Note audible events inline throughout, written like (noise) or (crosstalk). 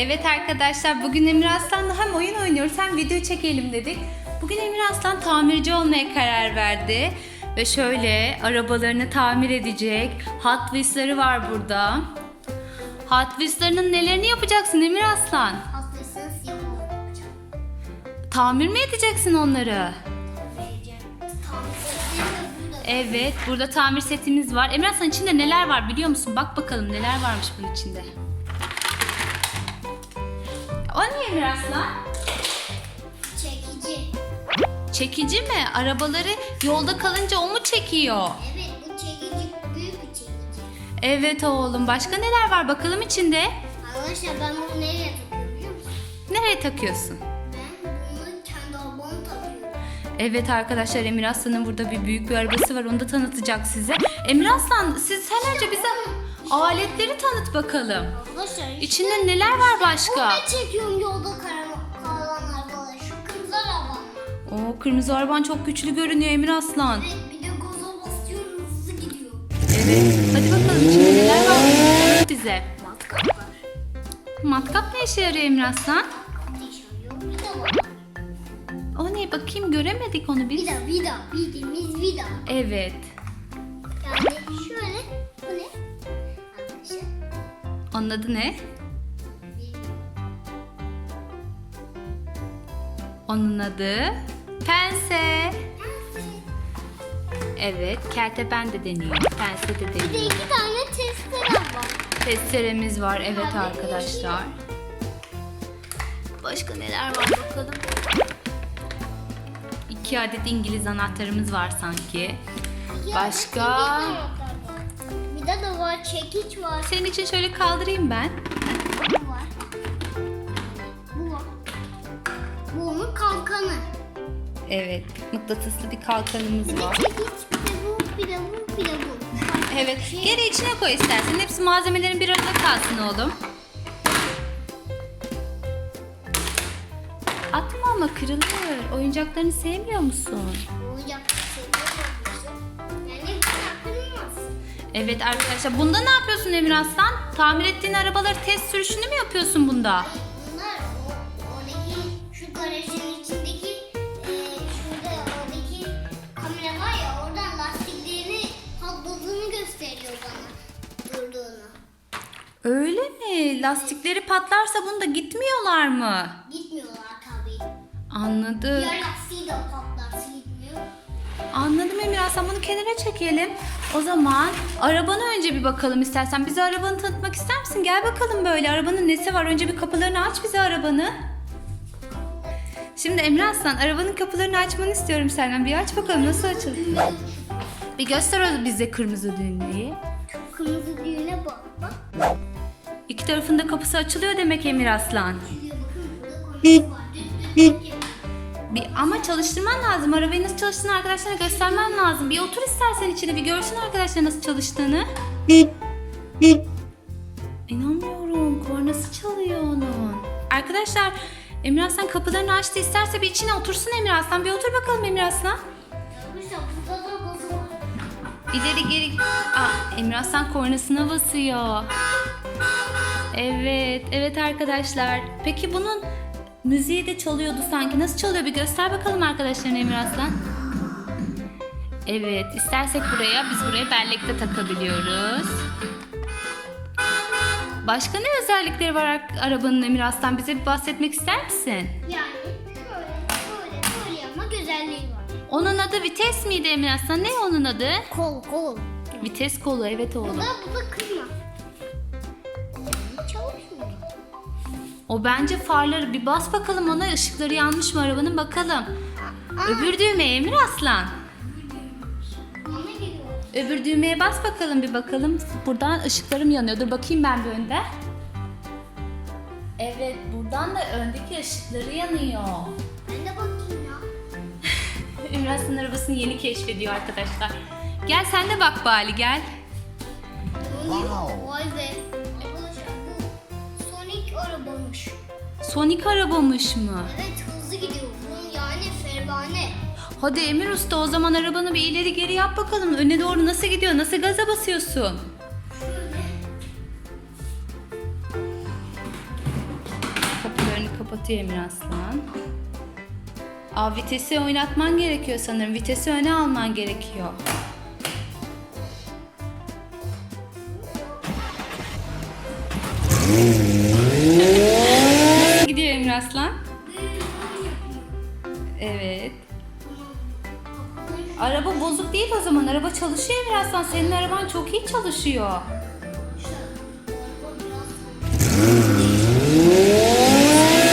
Evet arkadaşlar bugün Emir Aslan'la hem oyun oynuyoruz hem video çekelim dedik. Bugün Emir Aslan tamirci olmaya karar verdi. Ve şöyle arabalarını tamir edecek. Hot Wheels'ları var burada. Hot Wheels'larının nelerini yapacaksın Emir Aslan? Hastasınız yapacağım. Tamir mi edeceksin onları? Evet burada tamir setimiz var. Emir Aslan içinde neler var biliyor musun? Bak bakalım neler varmış bunun içinde. O ne Emir Aslan? Çekici. Çekici mi? Arabaları yolda kalınca o mu çekiyor? Evet bu çekici büyük bir çekici. Evet oğlum. Başka neler var bakalım içinde? Arkadaşlar ben bunu nereye takıyorum biliyor musun? Nereye takıyorsun? Ben bunu kendi arabama takıyorum. Evet arkadaşlar Emir Aslan'ın burada bir büyük bir arabası var. Onu da tanıtacak size. Emir Aslan siz sen önce bize aletleri tanıt bakalım. Arkadaşlar İçinde neler var başka? ne çekiyorum yolda kalan arabalar? Şu kırmızı araba. Oo kırmızı araban çok güçlü görünüyor Emir Aslan. Evet bir de gaza basıyorum hızlı gidiyor. Evet. Hadi bakalım içinde neler var bize. Matkap var. Matkap ne işe yarıyor Emir Aslan? O ne bakayım göremedik onu biz. Vida vida bildiğimiz vida. Evet. Onun adı ne? Onun adı pense. Evet, kertepen de deniyor. Pense de Bir de deniyor. iki tane testere var. Testeremiz var evet arkadaşlar. Başka neler var bakalım. İki adet İngiliz anahtarımız var sanki. Başka? Var. Çekiç var. Senin için şöyle kaldırayım ben. Bu var. Bu var. Bu onun kalkanı. Evet, mıknatıslı bir kalkanımız Bir de var. çekiç bir de bu bir de bu bir de bu. Evet, geri içine koy istersen. Hepsi malzemelerin bir arada kalsın oğlum. Atma ama kırılır. Oyuncaklarını sevmiyor musun? Oyuncak seviyor Evet arkadaşlar, bunda ne yapıyorsun Emir Aslan? Tamir ettiğin arabaları test sürüşünü mü yapıyorsun bunda? Bunlar o, oradaki şu garajın içindeki e, şurada oradaki kamera var ya oradan lastiklerini patladığını gösteriyor bana durduğunu. Öyle mi? Lastikleri patlarsa bunda gitmiyorlar mı? Gitmiyorlar tabii. Anladım. Diğer lastiği de gitmiyor. Anladım Emir Aslan bunu kenara çekelim. O zaman arabana önce bir bakalım istersen. Bize arabanı tanıtmak ister misin? Gel bakalım böyle. Arabanın nesi var? Önce bir kapılarını aç bize arabanı. Şimdi Emre Aslan arabanın kapılarını açmanı istiyorum senden. Bir aç bakalım nasıl açılır. Bir göster o bize kırmızı düğmeyi. Kırmızı düğüne bak bak. İki tarafında kapısı açılıyor demek Emir Aslan. Bir ama çalıştırman lazım. Arabayı nasıl çalıştığını arkadaşlara göstermen lazım. Bir otur istersen içine bir görsün arkadaşlar nasıl çalıştığını. İnanmıyorum. Kornası çalıyor onun. Arkadaşlar Emir Aslan kapılarını açtı. İsterse bir içine otursun Emir Aslan. Bir otur bakalım Emir Aslan. İleri geri... Aa, Emir Aslan kornasına basıyor. Evet, evet arkadaşlar. Peki bunun müziği de çalıyordu sanki. Nasıl çalıyor bir göster bakalım arkadaşlarına Emir Aslan. Evet, istersek buraya, biz buraya bellek de takabiliyoruz. Başka ne özellikleri var ar- arabanın Emir Aslan? Bize bir bahsetmek ister misin? Yani böyle böyle böyle yapma güzelliği var. Onun adı vites miydi Emir Aslan? Ne onun adı? Kol kol. Vites kolu, evet Bu oğlum. da bu da. O bence farları bir bas bakalım ona ışıkları yanmış mı arabanın bakalım. Öbür düğmeye Emir Aslan. Öbür düğmeye bas bakalım bir bakalım. Buradan ışıklarım yanıyor. Dur bakayım ben bir önden. Evet buradan da öndeki ışıkları yanıyor. Ben de bakayım ya. (laughs) Emir Aslan arabasını yeni keşfediyor arkadaşlar. Gel sen de bak Bali gel. Wow. Sonic arabamış mı? Evet hızlı gidiyor. Bunun yani pervane. Hadi Emir Usta o zaman arabanı bir ileri geri yap bakalım. Öne doğru nasıl gidiyor? Nasıl gaza basıyorsun? Şöyle. kapatıyor Emir Aslan. Aa, vitesi oynatman gerekiyor sanırım. Vitesi öne alman gerekiyor. Emir Aslan. Evet. Araba bozuk değil o zaman. Araba çalışıyor Emir Aslan. Senin araban çok iyi çalışıyor.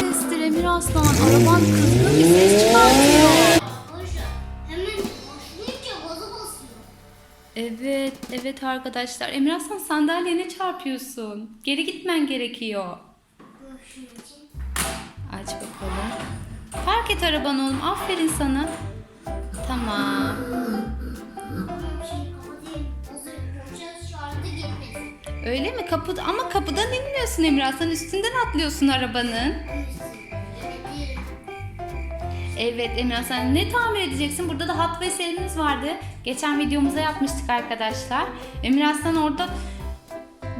Sestir Emir Aslan. Araban kızgın bir ses çıkartıyor. Evet, evet arkadaşlar. Emir Aslan sandalyene çarpıyorsun. Geri gitmen gerekiyor. Park et arabanı oğlum. Aferin sana. Tamam. Öyle mi? Kapı ama kapıdan inmiyorsun Emir Aslan. Üstünden atlıyorsun arabanın. Evet Emir Aslan ne tamir edeceksin? Burada da Hot Wheels elimiz vardı. Geçen videomuzda yapmıştık arkadaşlar. Emir Aslan orada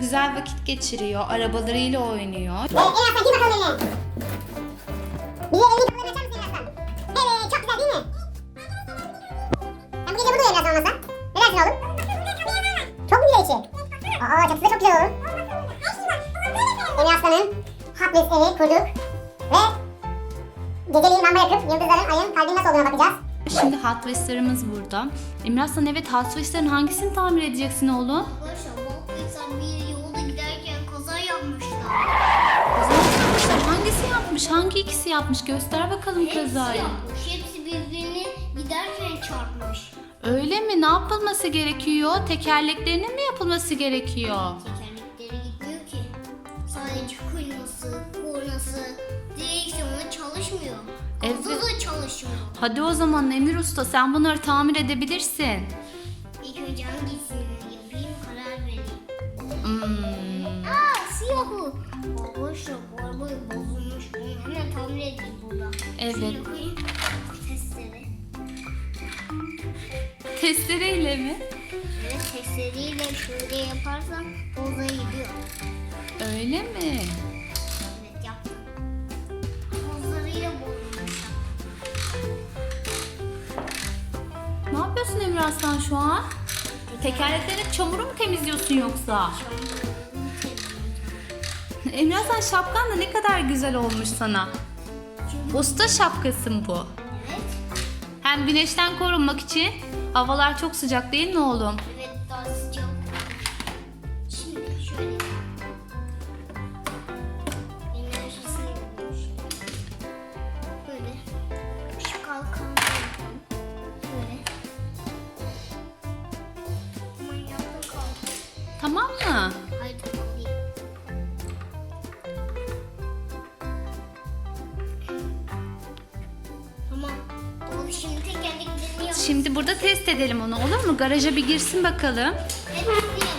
güzel vakit geçiriyor. Arabalarıyla oynuyor. Evet, en azından gir bakalım Hot Wheels'larımız burada. Emir Aslan evet Hot Wheels'ların hangisini tamir edeceksin oğlum? Arkadaşlar bu insan bir yolda giderken kaza yapmışlar. Kaza yapmışlar. Hangisi yapmış? Hangi ikisi yapmış? Göster bakalım Hepsi kazayı. yapmış. Hepsi birbirini giderken çarpmış. Öyle mi? Ne yapılması gerekiyor? Tekerleklerinin mi yapılması gerekiyor? Tekerlekleri gitmiyor ki. Sadece kuyması, kornası, direksiyonu çalışmıyor. Evet. Da çalışmıyor. Hadi o zaman Emir Usta sen bunları tamir edebilirsin. İlk önce hangisini yapayım karar vereyim. Hmm. Aa siyahı. Arkadaşlar bu araba bozulmuş. Bunu hemen tamir edeyim burada. Evet. Koyayım. Testleri. Testereyle mi? Evet testleriyle şöyle yaparsam boza gidiyor. Öyle mi? Aslan şu an? Tekerleklerin çamuru mu temizliyorsun yoksa? Emir Aslan şapkan da ne kadar güzel olmuş sana. Usta şapkası mı bu? evet. Hem güneşten korunmak için havalar çok sıcak değil mi oğlum? Tamam mı? Hayır tamam değil. Tamam. Oğlum şimdi burada test edelim onu olur mu? Garaja bir girsin bakalım. Hepsini yapacağım.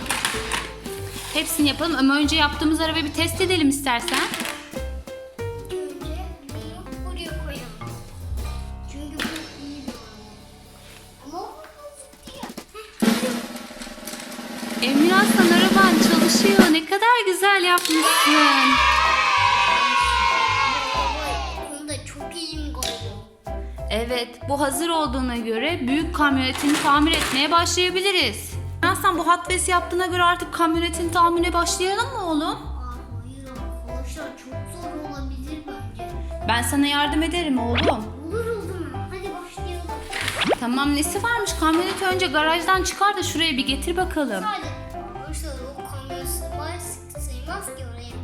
Hepsini yapalım ama önce yaptığımız arabayı bir test edelim istersen. Emir Aslan araban çalışıyor. Ne kadar güzel yapmışsın. Evet, bu hazır olduğuna göre büyük kamyonetini tamir etmeye başlayabiliriz. Aslan bu Wheels yaptığına göre artık kamyonetin tamirine başlayalım mı oğlum? Hayır arkadaşlar çok zor olabilir bence. Ben sana yardım ederim oğlum. Olur Tamam nesi varmış? Kamyoneti önce garajdan çıkar da şuraya bir getir bakalım. Hadi. Arkadaşlar o kamyon sığmaz, sığmaz ki oraya.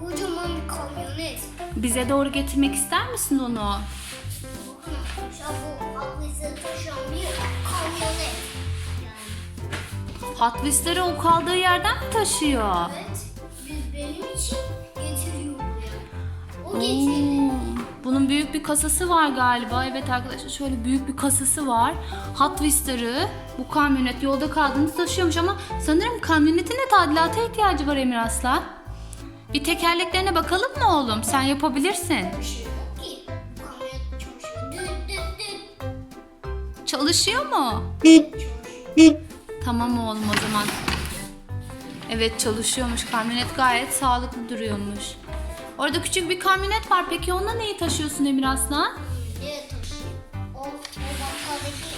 Kocaman bir kamyonet. Bize doğru getirmek ister misin onu? Bakın arkadaşlar bu aklınızı taşıyan bir kamyonet. Hot Wheels'leri o kaldığı yerden mi taşıyor? evet. Biz benim için getiriyor buraya. O Oo, getirdi. Bunun büyük bir kasası var galiba. Evet arkadaşlar şöyle büyük bir kasası var. Hot Wheels'ları bu kamyonet yolda kaldığında taşıyormuş ama sanırım kamyonetin de tadilata ihtiyacı var Emir Aslan. Bir tekerleklerine bakalım mı oğlum? Sen yapabilirsin. Çalışıyor. Mu? Tamam oğlum o zaman. Evet çalışıyormuş. Kamyonet gayet sağlıklı duruyormuş. Orada küçük bir kamyonet var. Peki onunla neyi taşıyorsun Emir Aslan? Evet taşıyor. O, o bakkaldaki,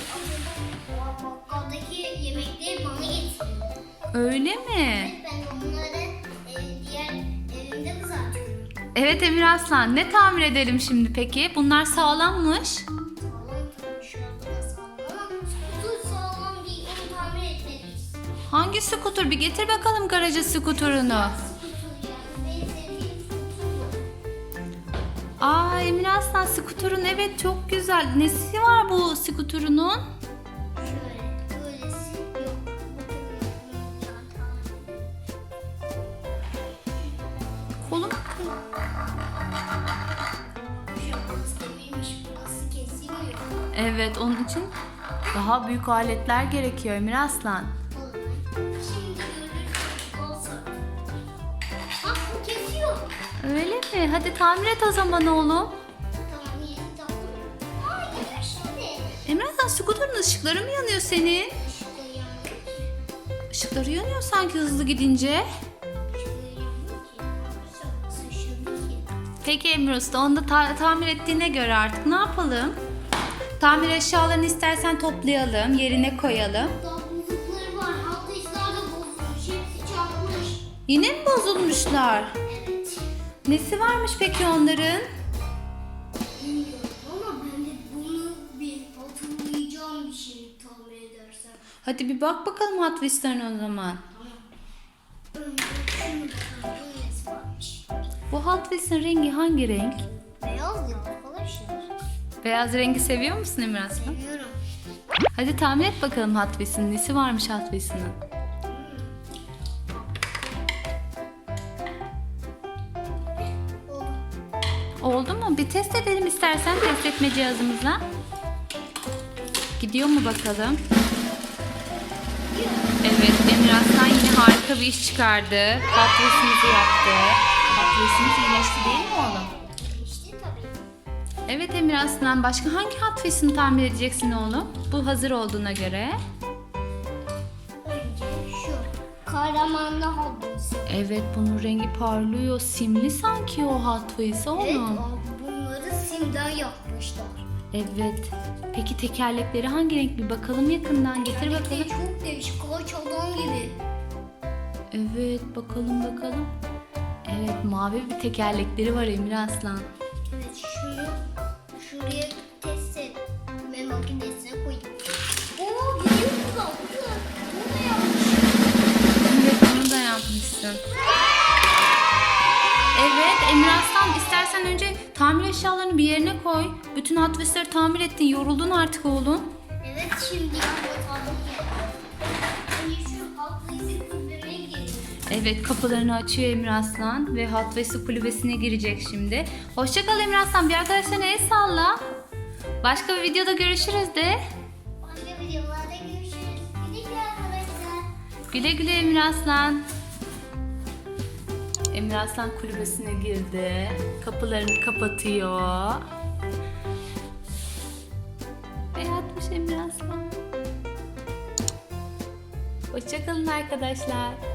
o bakkaldaki yemekleri bana getiriyor. Öyle mi? Ben onları e, diğer evimde kızartıyorum. Evet Emir Aslan. Ne tamir edelim şimdi peki? Bunlar sağlammış. Sağlam tabii şu anda da sağlam ama skuter sağlam değil onu tamir etmeliyiz. Hangi skuter? Bir getir bakalım garaja skuterunu. Aa Emir Aslan skuterun evet çok güzel. Nesi var bu skuterunun? Şöyle. Evet onun için daha büyük aletler gerekiyor Emir Aslan. Öyle mi? Hadi tamir et o zaman oğlum. Tamam yeni taktım. Hayır şimdi. Emir Aslan skuterun ışıkları mı yanıyor senin? Işıkta yanıyor. Işıkları yanıyor sanki hızlı gidince. Işıkta yanıyor ki. Sıçradı ki. Peki Emir Usta onu da ta- tamir ettiğine göre artık ne yapalım? Tamir eşyalarını istersen toplayalım, yerine koyalım. Daha bozukları var. İşler de bozulmuş. Hepsi çarpmış. Yine mi bozulmuşlar? Nesi varmış peki onların? Bilmiyorum ama ben de bunu bir hatırlayacağım bir şey tahmin edersem. Hadi bir bak bakalım Wheels'larına o zaman. Önce şunu bakalım. Böylesi varmış. Bu Hot Wheels'ın rengi hangi renk? Beyaz ya arkadaşlar. Beyaz rengi seviyor musun Emir Aslan? Bilmiyorum. Hadi tahmin et bakalım Wheels'ın nesi varmış Hot Oldu. Mu? Bir test edelim istersen test etme cihazımızla. Gidiyor mu bakalım? Evet Emir Aslan yine harika bir iş çıkardı. Wheels'imizi yaptı. Wheels'imiz iyileşti değil mi oğlum? İşte tabii. Evet Emir Aslan başka hangi Wheels'ını tamir edeceksin oğlum? Bu hazır olduğuna göre. Kahramanlı hobisi. Evet bunun rengi parlıyor. Simli sanki o Hot Wheels oğlum. Evet o- bunları simden yapmışlar. Evet. Peki tekerlekleri hangi renk bir bakalım yakından getir bakalım. çok değişik. Koç adam gibi. Evet bakalım bakalım. Evet mavi bir tekerlekleri var Emir Aslan. Eşyalarını bir yerine koy. Bütün Hot Wheels'leri tamir ettin yoruldun artık oğlum. Evet şimdi. Evet kapılarını açıyor Emir Aslan ve Wheels kulübesine girecek şimdi. Hoşça kal Emir Aslan bir arkadaşlarına el salla. Başka bir videoda görüşürüz de. Başka videolarda görüşürüz. Güle arkadaşlar. Güle güle Emir Aslan. Emir Aslan kulübesine girdi. Kapılarını kapatıyor. Ve yatmış Emir Aslan. Hoşçakalın arkadaşlar.